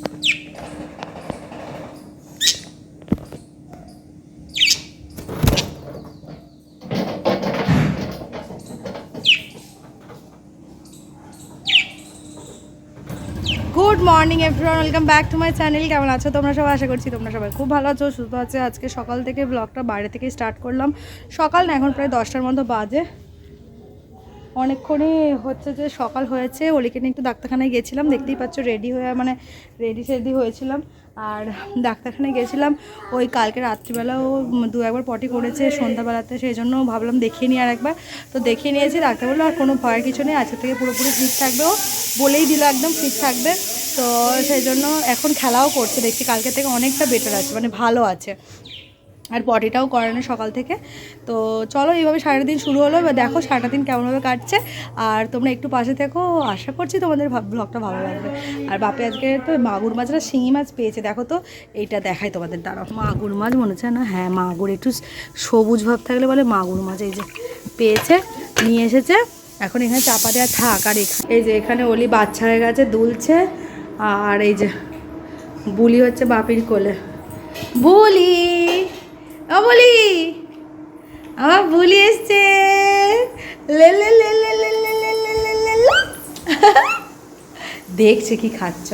Good morning everyone welcome back to my channel কেমন আছো তোমরা সবাই? আশা করছি তোমরা সবাই খুব ভালো আছো, সুস্থ আছে। আজকে সকাল থেকে ব্লগটা বাইরে থেকে স্টার্ট করলাম। সকাল না, এখন প্রায় দশটার মতো বাজে। অনেকক্ষণই হচ্ছে যে সকাল হয়েছে। ওলিকে নিয়ে একটু ডাক্তারখানায় গেছিলাম, দেখতেই পাচ্ছ রেডি হয়ে মানে রেডি সেডি হয়েছিলাম। আর ডাক্তারখানায় গেছিলাম, ওই কালকে রাত্রিবেলাও দু একবার পটি করেছে সন্ধ্যাবেলাতে, সেই জন্য ভাবলাম দেখিয়ে নিই আর একবার। তো দেখিয়ে নিয়েছি, ডাক্তার বলল, আর কোনো ভয়ের কিছু নেই, আজকে থেকে পুরোপুরি ফিট থাকবে ও। বলেই দিল একদম ফিট থাকবে। তো সেই জন্য এখন খেলাও করছে, দেখছি কালকে থেকে অনেকটা বেটার আছে মানে ভালো আছে। আর পটিটাও করানো সকাল থেকে। তো চলো এইভাবে সারাটা দিন শুরু হলো, এবার দেখো সারাটা দিন কেমনভাবে কাটছে। আর তোমরা একটু পাশে থেকো, আশা করছি তোমাদের ব্লগটা ভালো লাগবে। আর বাপে আজকে তো মাগুর মাছরা শিঙি মাছ পেয়েছে, দেখো তো, এইটা দেখাই তোমাদের, দাঁড়াও। মাগুর মাছ মনে হচ্ছে না? হ্যাঁ মাগুর, একটু সবুজ ভাব থাকলে বলে মাগুর মাছ, এই যে পেয়েছে, নিয়ে এসেছে। এখন এখানে চাপা দেওয়া থাক, আর এই যে এখানে ওলি বাচ্চা হয়ে গেছে, দুলছে, আর এই যে, বুলি হচ্ছে বাপির কোলে। বুলি! ও বলি আমার বুলি এসছে লে লে লে লে লে লে লে লে লে লে। দেখছে কি খাচ্ছ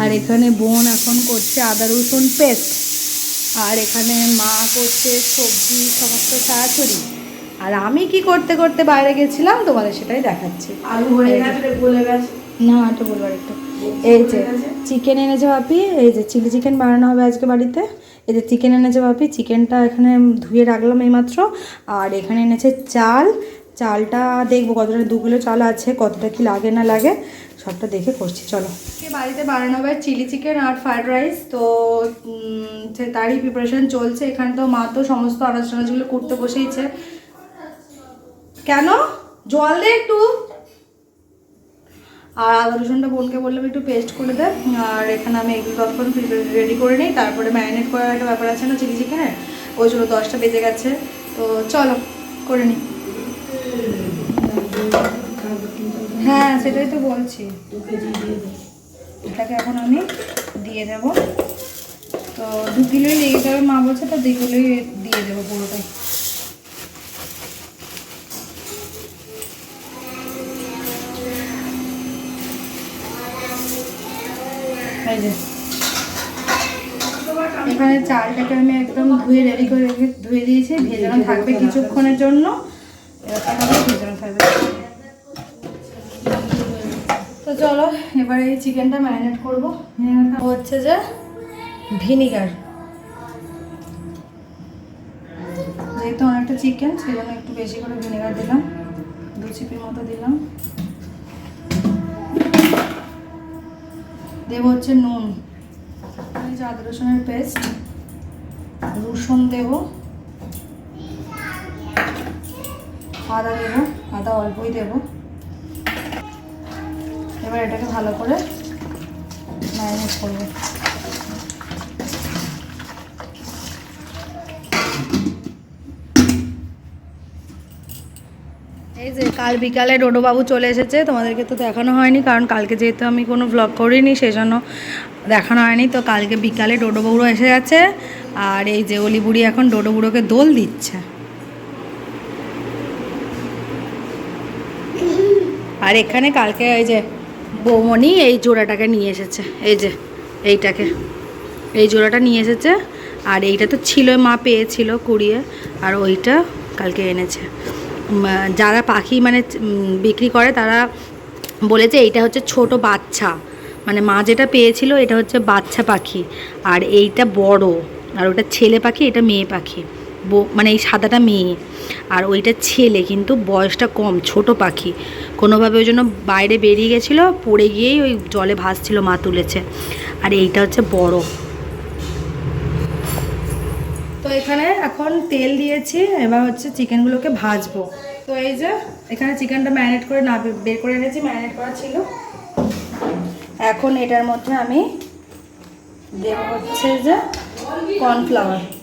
আর এখানে বোন এখন করছে আদা রসুন পেস্ট আর এখানে মা করছে সবজি সমস্ত ছাড়াছড়ি আর আমি কি করতে করতে বাইরে গেছিলাম তোমাদের সেটাই দেখাচ্ছি আলু হয়ে গেছে গলে গেছে না একটু বলবার একটু এই যে চিকেন এনেছে বাপি এই যে চিলি চিকেন বানানো হবে আজকে বাড়িতে এই যে চিকেন এনেছে ভাবি চিকেনটা এখানে ধুয়ে রাখলাম এইমাত্র। আর এখানে এনেছে চাল। চালটা দেখব কতটা, দু কিলো চাল আছে, কতটা কি লাগে, না লাগে, সবটা দেখে করছি, চলো। বাড়িতে বানানো হবে চিলি চিকেন আর ফ্রাইড রাইস, তো তারই প্রিপারেশন চলছে। এখানে তো মা তো সমস্ত আনাজ টানাজগুলো করতে বসেইছে। কেন? জল দে একটু। আর আদা রসুনটা বোনকে বললাম, একটু পেস্ট করে দে। আর এখানে আমি এগুলো ততক্ষণ রেডি করে নিই। তারপরে ম্যারিনেট করার একটা ব্যাপার আছে না, চিলি চিকেনের ওই জন্য দশটা বেজে গেছে। তো চলো, করে নিই হ্যাঁ সেটাই তো বলছি। এটাকে এখন আমি দিয়ে দেব। তো দু কিলোই লেগে যাবে মা বলছে তো দু কিলোই দিয়ে দেবো পুরোটাই। চালটাকে আমি একদম ধুয়ে রেডি করে রেখে ধুয়ে দিয়েছি। ভেজানো থাকবে কিছুক্ষণের জন্য। ভেজানো থাকবে। তো চলো এবারে এই চিকেনটা ম্যারিনেট করব। হচ্ছে যে ভিনিগার যেহেতু অনেকটা চিকেন সেই জন্য একটু বেশি করে ভিনেগার দিলাম। দু চিপির মতো দিলাম। দেব হচ্ছে নুন। আদা রসুনের পেস্ট রসুন দেব। আদা দেব, আদা অল্পই দেব। এবার এটাকে ভালো করে ম্যারিনেট করব। এই যে, কাল বিকালে ডোডোবাবু চলে এসেছে, তোমাদেরকে তো দেখানো হয়নি, কারণ কালকে যেহেতু আমি কোনো ব্লগ করিনি সেই জন্য দেখানো হয়নি। তো কালকে বিকালে ডোডোবাবুরও এসে গেছে। আর এই যে অলি বুড়ি এখন ডোডো বুড়োকে দোল দিচ্ছে। আর এখানে কালকে এই যে বৌমণি এই জোড়াটাকে নিয়ে এসেছে, এই যে এইটাকে। এই জোড়াটা নিয়ে এসেছে, আর এইটা তো ছিল, মা পেয়েছিল কুড়িয়ে, আর ওইটা কালকে এনেছে। যারা পাখি মানে বিক্রি করে তারা বলেছে এইটা হচ্ছে ছোট বাচ্চা। মানে মা যেটা পেয়েছিল এটা হচ্ছে বাচ্চা পাখি, আর এইটা বড়। আর ওটা ছেলে পাখি, এটা মেয়ে পাখি। বো- মানে এই সাদাটা মেয়ে। আর ওইটা ছেলে, কিন্তু বয়সটা কম, ছোট পাখি। কোনোভাবে ওই জন্য বাইরে বেরিয়ে গেছিল, পড়ে গিয়েই ওই জলে ভাসছিল, মা তুলেছে। আর এইটা হচ্ছে বড়। তো এখানে এখন তেল দিয়েছি, এবার হচ্ছে চিকেনগুলোকে ভাজবো। তো এই যে, এখানে চিকেনটা ম্যারিনেট করে না, বের করে এনেছি, ম্যারিনেট করা ছিল। এখন এটার মধ্যে আমি দেব হচ্ছে যে कॉर्नफ्लावर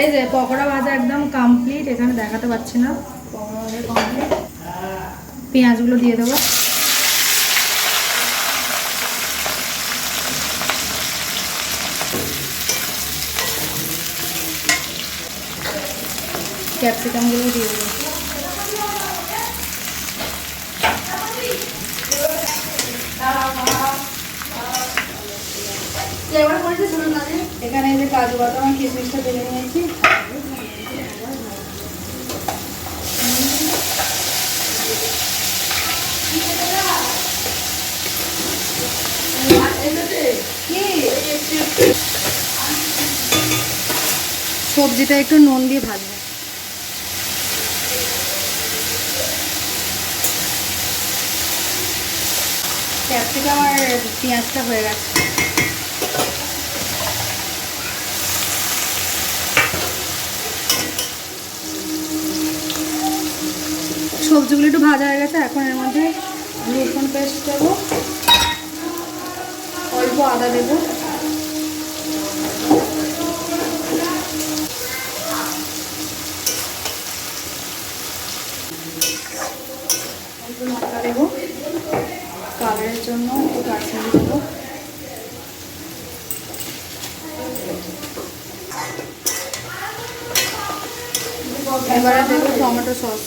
এই যে পকোড়া ভাজা একদম কমপ্লিট এখানে দেখাতে পাচ্ছি না। পেঁয়াজগুলো দিয়ে দেবো। ক্যাপসিকামগুলো দিয়ে দেবো। এখানে এই যে কাজু বাদাম আর কিশমিশটা নিয়েছি। সবজিটা একটু নুন দিয়ে ভাজবো। ক্যাপসিকাম আর পেঁয়াজটা হয়ে গেছে। সবজিগুলো একটু ভাজা হয়ে গেছে, এখন এর মধ্যে রসুন পেস্ট দেবো, অল্প আদা দেবো। লঙ্কা দেবো, কালারের জন্য একটু দেবো টমেটো সস।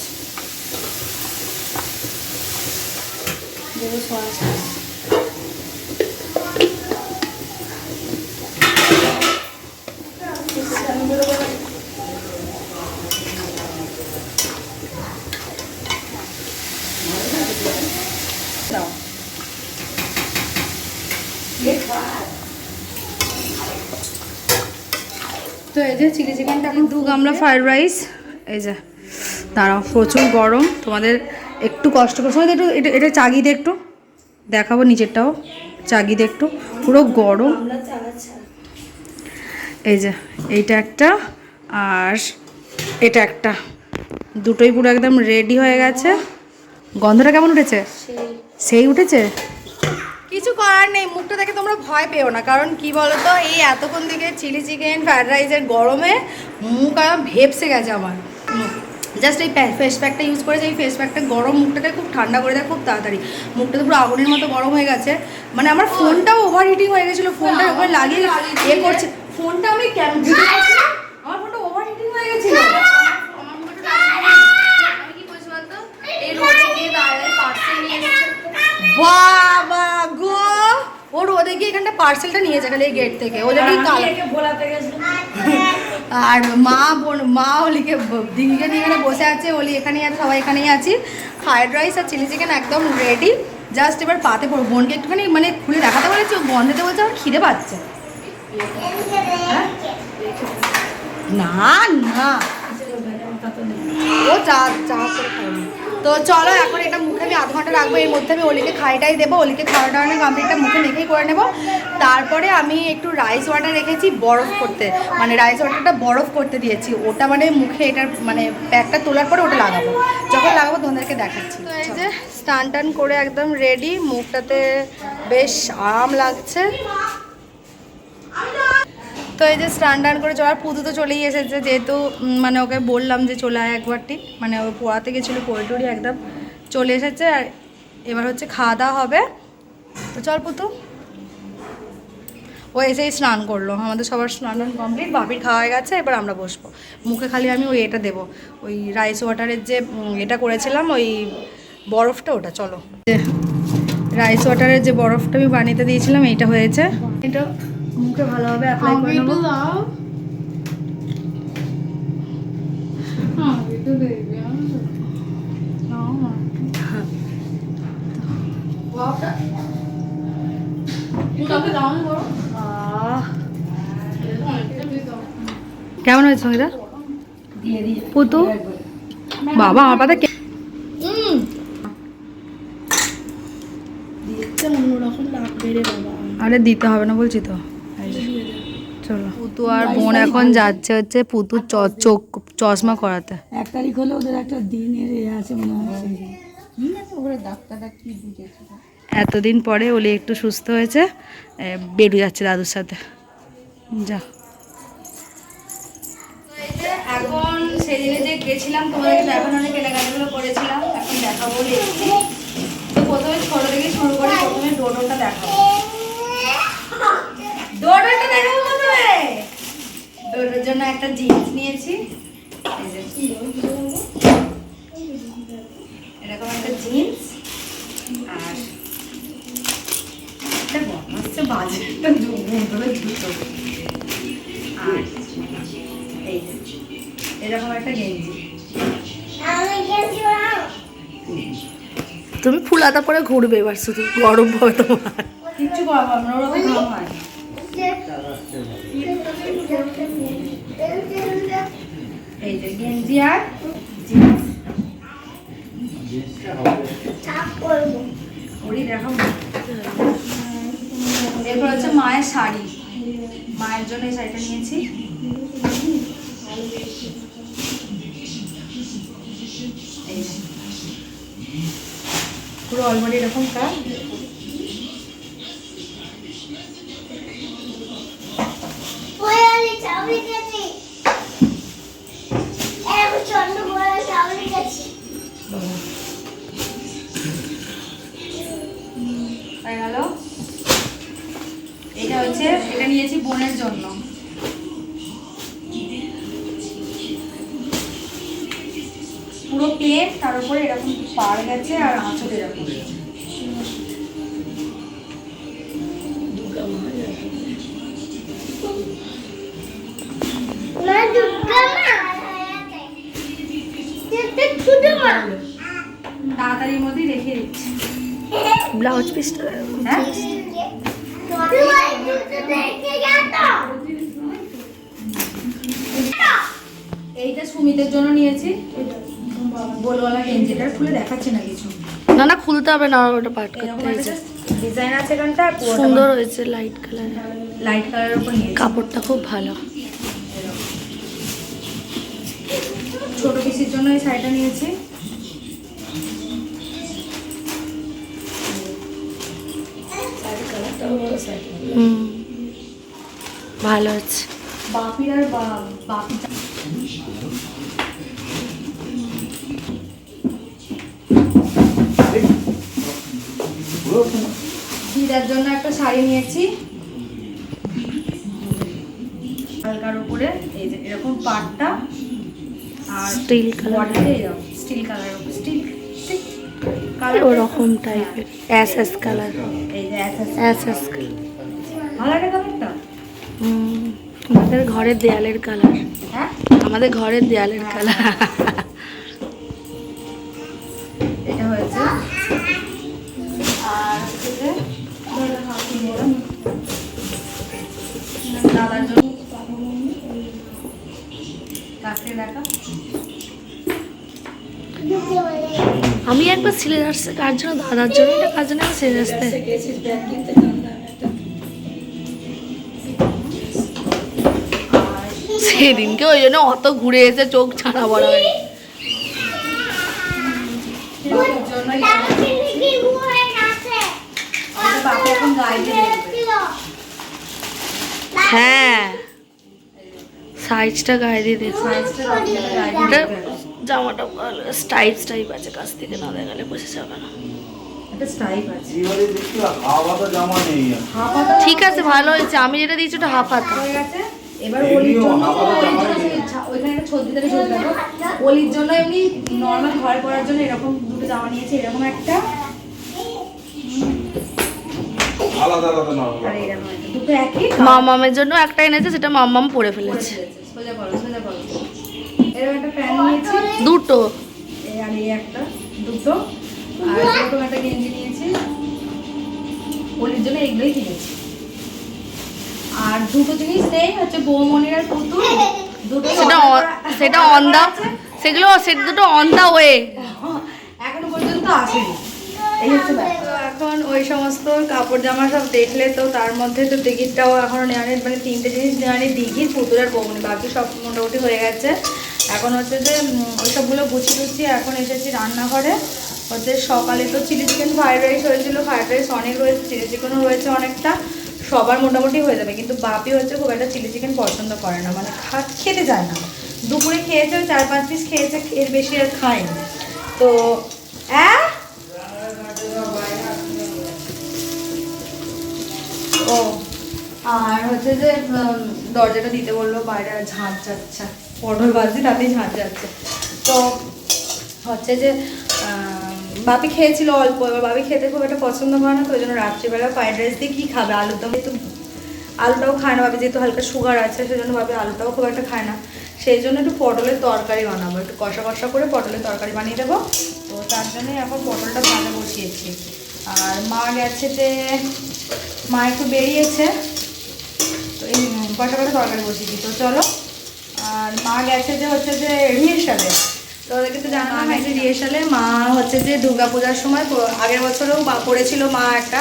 তো এই যে চিলি চিকেনটা এখন দু গামলা ফ্রাইড রাইস এই যে, দাঁড়াও, প্রচুর গরম। তোমাদের একটু কষ্ট করে। সময় একটু, এটা এটা চাগিয়ে একটু। দেখাবো নিচেরটাও। চাগিয়ে একটু। পুরো গরম। এই যে, এইটা একটা আর এটা একটা। দুটোই পুরো একদম রেডি হয়ে গেছে। গন্ধটা কেমন উঠেছে? সেই উঠেছে? কিছু করার নেই, মুখটা দেখে তোমরা ভয় পেও না। কারণ কি বলতো, এই এতক্ষণ থেকে চিলি চিকেন ফ্রাইড রাইসের গরমে মুখ একদম ভেপসে গেছে আমার। জাস্ট এই ফেস প্যাকটা ইউজ করেছে এই ফেস প্যাকটা গরম মুখটাকে খুব ঠান্ডা করে দেয় খুব তাড়াতাড়ি। মুখটা তো পুরো আগুনের মতো গরম হয়ে গেছে। মানে আমার ফোনটাও ওভার হিটিং হয়ে গেছিল ফোনটা ওভার লাগিয়ে এ করছে। ফোনটা আমি কেন আমার ফোনটা ওভার হিটিং হয়ে গেছিল বাবা গো! ও রোদে গিয়ে এখানটা পার্সেলটা নিয়েছে খালি এই গেট থেকে। ও যদি আর মা বোন, মা দিনকে দিদিকে নিয়ে এখানে বসে আছে, ওলি এখানেই আছে, সবাই এখানেই আছি। ফ্রায়েড রাইস আর চিলি চিকেন একদম রেডি জাস্ট এবার পাতে পড়ো বোনকে একটুখানি মানে খুলে দেখাতে বলেছি, ও গন্ধেতে বলছে আমার খিদে পাচ্ছে। হ্যাঁ? না না। ও চা চা করে খাবে। তো চলো, এখন এটা মুখে আমি আধ ঘণ্টা রাখব, এর মধ্যে আমি অলিকে খাইটাই দেবো অলিকে খাওয়া টাওয়ানো কমপ্লিটটা মুখে মেখেই করে নেব। তারপরে আমি একটু রাইস ওয়াটার রেখেছি বরফ করতে। মানে রাইস ওয়াটারটা বরফ করতে দিয়েছি, ওটা মানে মুখে এটার মানে প্যাকটা তোলার পরে ওটা লাগাবো। যখন লাগাবো তোমাদেরকে দেখাচ্ছি। এই যে স্টান টান করে একদম রেডি মুখটাতে বেশ আরাম লাগছে। তো এই যে স্নান টান করে চলার পুজো তো চলেই এসেছে, যেহেতু মানে ওকে বললাম যে চলে আয় একবারটি। মানে ও পড়াতে গেছিল পড়ে একদম চলে এসেছে আর এবার হচ্ছে খাওয়া দাওয়া হবে। তো চল পুতু। ও এসেই স্নান করল, আমাদের সবার স্নান কমপ্লিট বাপির খাওয়া হয়ে গেছে, এবার আমরা বসবো। মুখে খালি আমি ওই এটা দেবো, ওই রাইস ওয়াটারের যে এটা করেছিলাম, ওই বরফটা ওটা, চলো। রাইস ওয়াটারের যে বরফটা আমি বানিয়ে দিয়েছিলাম, এইটা হয়েছে। এটা মুখে ভালোভাবে অ্যাপ্লাই করে নেব। আহ। কেমন হয়েছে সঙ্গীতা? পুতু বাবা আমার পাতা কে- আরে দিতে হবে না বলছি তো। চলো। পুতু আর বোন এখন যাচ্ছে হচ্ছে পুতুর চ- চোখ চশমা করাতে। এক তারিখ হলে ওদের একটা দিনের এ আছে মনে হচ্ছে এতদিন পরে ওলি একটু সুস্থ হয়েছে বেরু যাচ্ছে দাদুর সাথে। যা। সেদিনে যে গেছিলাম তোমাদেরকে দেখানো কেনাকাটাগুলো করেছিলাম এখন দেখাবো তো প্রথমে ছোট থেকে শুরু করে প্রথমে ডোডোটা দেখাবো। ডোডোটা দেখাবো ডোডোর জন্য একটা জিন্স নিয়েছি। এরকম একটা জিন্স আর একটা হচ্ছে বাজে একটা জুতো জুতো আর এই এরকম একটা গেঞ্জি। তুমি ফুলাতা পরে ঘুরবে এবার শুধু গরম হবে তোমার। কিচ্ছু করব আমরা ওরকম হয় এই যে গেঞ্জি আর জিন্স এরপর হচ্ছে মায়ের শাড়ি। মায়ের জন্য এই শাড়িটা নিয়েছি। পুরো অলরেডি এরকম কাজ এটা হচ্ছে এটা নিয়েছি বোনের জন্য। পুরো পেট তার উপরে এরকম পার গেছে আর আঁচল এরকম। তাড়াতাড়ির মধ্যেই রেখে দিচ্ছি। ব্লাউজ পিসটা হ্যাঁ? এইটা সুমিতের জন্য নিয়েছি। গোলওয়ালা গেঞ্জিটা খুলে দেখাচ্ছে না কিছু। না না খুলতে হবে না ওটা পাট করতে হয়েছে। ডিজাইন আছে এখানটা সুন্দর হয়েছে লাইট কালার লাইট কালারের উপর নিয়েছি। কাপড়টা খুব ভালো। ছোট পিসির জন্য এই শাড়িটা নিয়েছি। হুম। ভালো আছে বাপি আর বাপি দিদার জন্য একটা শাড়ি নিয়েছি। হালকার উপরে এই যে এরকম পাটটা আর স্টিল কালার স্টিল কালার ওরকম টাইপের অ্যাস অ্যাস কালার এই যে অ্যাস অ্যাস কালার ভালো লাগে কালারটা? আমাদের ঘরের দেয়ালের কালার হ্যাঁ? আমাদের ঘরের দেয়ালের কালার এটা হয়েছে আর দাদার জন্য কাছে আমি একবার সিলে আসছে কার জন্য দাদার জন্য এটা কার জন্য আমি সিলে আসতে সেদিনকে ওই জন্য অত ঘুরে এসে চোখ ছাড়া বড় হয় হ্যাঁ। সাইজটা গায়ে দিয়ে দেখো। জামাটা ভালো স্টাইপ টাইপ আছে কাছ থেকে না দেখালে বসে যাবে না। স্টাইপ ঠিক আছে ভালো হয়েছে। আমি যেটা দিয়েছি ওটা হাফ হাতা। হয়ে গেছে? এবার অলির জন্য ওইখানে একটা ছদ্রি থেকে ছদ্রি দেখো অলির জন্য এমনি নর্মাল ঘরে পরার জন্য এরকম দুটো জামা নিয়েছি এরকম একটা। মামামের জন্য একটা এনেছে সেটা মামাম পরে ফেলেছে। সোজা করো সোজা করো এরকম একটা প্যান্ট নিয়েছি। দুটো। আর এই একটা দুটো। আর একটা গেঞ্জি নিয়েছি। অলির জন্য এগুলোই কিনেছি। আর দুটো জিনিস নেই হচ্ছে বৌমনির আর পুতুল। দুটো সেটা সেটা অন দা সেগুলো সেটা দুটো অন দা ওয়ে এখনও পর্যন্ত আসেনি। এই হচ্ছে এখন ওই সমস্ত কাপড় জামা সব দেখলে তো তার মধ্যে তো দিঘিরটাও এখনও নেওয়া নেই। মানে তিনটে জিনিস নেওয়া নেই দিঘির পুতুল আর বৌমনি বাকি সব মোটামুটি হয়ে গেছে। এখন হচ্ছে যে ওই সবগুলো গুছিয়ে গুছিয়ে এখন এসেছি রান্নাঘরে। হচ্ছে সকালে তো চিলি চিকেন ফ্রাইড রাইস হয়েছিল। ফ্রাইড রাইস অনেক রয়েছে চিলি চিকেনও রয়েছে অনেকটা। সবার মোটামুটি হয়ে যাবে। কিন্তু বাপি হচ্ছে খুব একটা চিলি চিকেন পছন্দ করে না। মানে খা খেতে যায় না। দুপুরে খেয়েছে, চার পাঁচ পিস খেয়েছে, এর বেশি আর খায়নি তো ও, আর হচ্ছে যে দরজাটা দিতে বলল, বাইরে ঝাঁট যাচ্ছে। পটল বাজছে তাতেই ঝাঁট যাচ্ছে। তো, হচ্ছে যে বাপি খেয়েছিল অল্প, এবার বাপি খেতে খুব একটা পছন্দ করে না তো, ওই জন্য রাত্রিবেলা ফ্রাইড রাইস দিয়ে কী খাবে? আলুর দম একটু আলুটাও খায় না ভাবি যেহেতু হালকা সুগার আছে, সেজন্য ভাবি আলুটাও খুব একটা খায় না। সেই জন্য একটু পটলের তরকারি বানাবো, একটু কষা কষা করে পটলের তরকারি বানিয়ে দেবো। তো তার জন্যই এখন পটলটা ভাজা বসিয়েছি। আর মা গেছে যে, মা একটু বেরিয়েছে, তো এই কষা কষা তরকারি বসিয়েছি। তো চলো, আর মা গেছে যে হচ্ছে যে রিহের্সালে তো ওদেরকে তো জানা যে রিহের্সালে মা হচ্ছে যে দুর্গা পূজার সময় আগের বছরেও করেছিল মা একটা।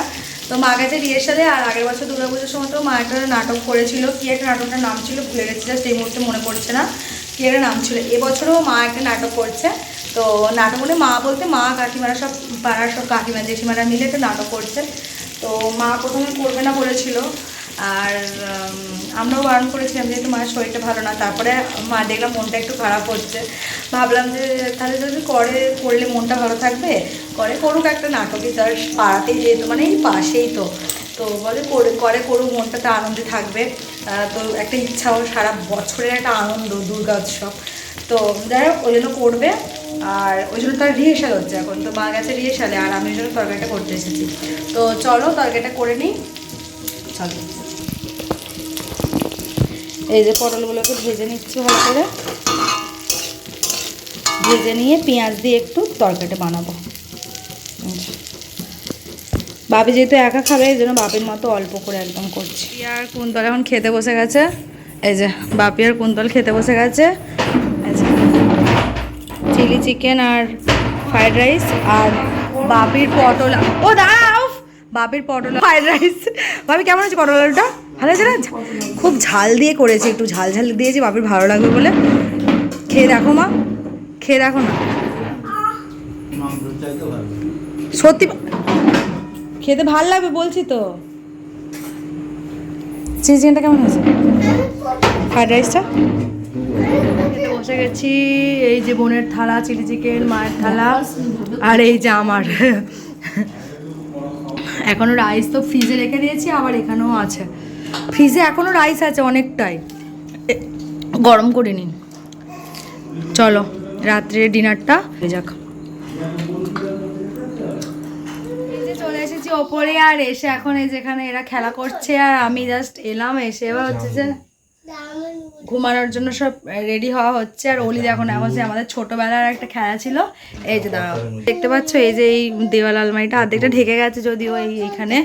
তো মা গেছে রিহের্সালে আর আগের বছর দুর্গা পুজোর সময় তো মা একটা নাটক করেছিল। কি একটা নাটকটার নাম ছিল ভুলে গেছি জাস্ট এই মুহূর্তে মনে পড়ছে না। কি একটা নাম ছিল? এবছরও মা একটা নাটক করছে। তো নাটক মানে মা বলতে মা, কাকিমারা সব, পাড়ার সব কাকিমা, জেঠিমারা মিলে একটা নাটক করছে। তো মা প্রথমে করবে না বলেছিল। আর আমরাও বারণ করেছিলাম যেহেতু মায়ের শরীরটা ভালো না, তারপরে মা দেখলাম মনটা একটু খারাপ হচ্ছে। ভাবলাম যে, তাহলে যদি করে, করলে মনটা ভালো থাকবে? করে করুক একটা নাটকই তার পাড়াতেই যেহেতু মানে এই পাশেই তো। তো বলে করে করে করুক, মনটা তো আনন্দে থাকবে। তো একটা ইচ্ছা ইচ্ছাও সারা বছরের একটা আনন্দ, দুর্গা উৎসব। তো যাই হোক, ওই জন্য করবে। আর ওই জন্য তার রিহের্সাল হচ্ছে এখন। তো মা গেছে রিহের্সালে, আর আমি ওই জন্য তরকারিটা করতে এসেছি। তো চলো, তরকারিটা করে নিই। চলো। এই যে পটলগুলোকে ভেজে নিচ্ছি ভালো করে। ভেজে নিয়ে পেঁয়াজ দিয়ে একটু তরকারিটা বানাবো। বাপি যেহেতু একা খাবে, এই জন্য বাপির মতো অল্প করে একদম করছি। আর কুন্তল এখন খেতে বসে গেছে। এই যে বাপি আর কুন্তল খেতে বসে গেছে। চিলি চিকেন আর ফ্রাইড রাইস আর বাপির পটল। ও দাঁড়াও বাপির পটল ফ্রাইড রাইস। ভাবি, কেমন আছে পটল আলুটা ভালো আছে না? খুব ঝাল দিয়ে করেছি, একটু ঝাল ঝাল দিয়েছি, বাপির ভালো লাগবে বলে। খেয়ে দেখো মা, খেয়ে দেখো না। সত্যি খেতে ভালো লাগবে বলছি তো। চিলি চিকেনটা কেমন হয়েছে? ফ্রাইড রাইসটা? খেতে বসে গেছি, এই যে বোনের থালা, চিলি চিকেন, মায়ের থালা, আর এই যে আমার এখনও রাইস তো ফ্রিজে রেখে দিয়েছি, আবার এখানেও আছে। ফ্রিজে এখনও রাইস আছে অনেকটাই। গরম করে নিন। চলো, রাত্রে ডিনারটা হয়ে যাক। চলে এসেছি ওপরে, আর এসে এখন এই যেখানে এরা খেলা করছে, আর আমি জাস্ট এলাম, এসে এবার হচ্ছে যে ঘুমানোর জন্য সব রেডি হওয়া হচ্ছে। আর অলি দেখো এখন সে আমাদের ছোটবেলার একটা খেলা ছিল। এই যে দাঁড়াও। দেখতে পাচ্ছ এই যে এই দেওয়াল আলমারিটা অর্ধেকটা ঢেকে গেছে যদিও এই এইখানে।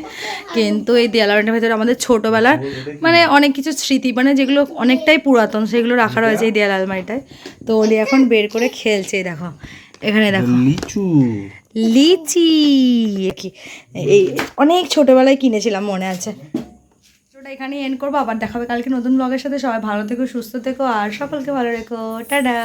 কিন্তু এই দেওয়াল আলমারিটার ভেতরে আমাদের ছোটবেলার মানে অনেক কিছু স্মৃতি মানে যেগুলো অনেকটাই পুরাতন সেগুলো রাখা রয়েছে এই দেওয়াল আলমারিটায়। তো অলি এখন বের করে খেলছে এই দেখো। এখানে দেখো। লিচু। লিচি। এই অনেক ছোটবেলায় কিনেছিলাম মনে আছে। ওটা এখানে এন্ড করব। আবার দেখাবে কালকে নতুন ব্লগের সাথে। সবাই ভালো থেকো, সুস্থ থেকো, আর সকলকে ভালো রেখো। টাটা!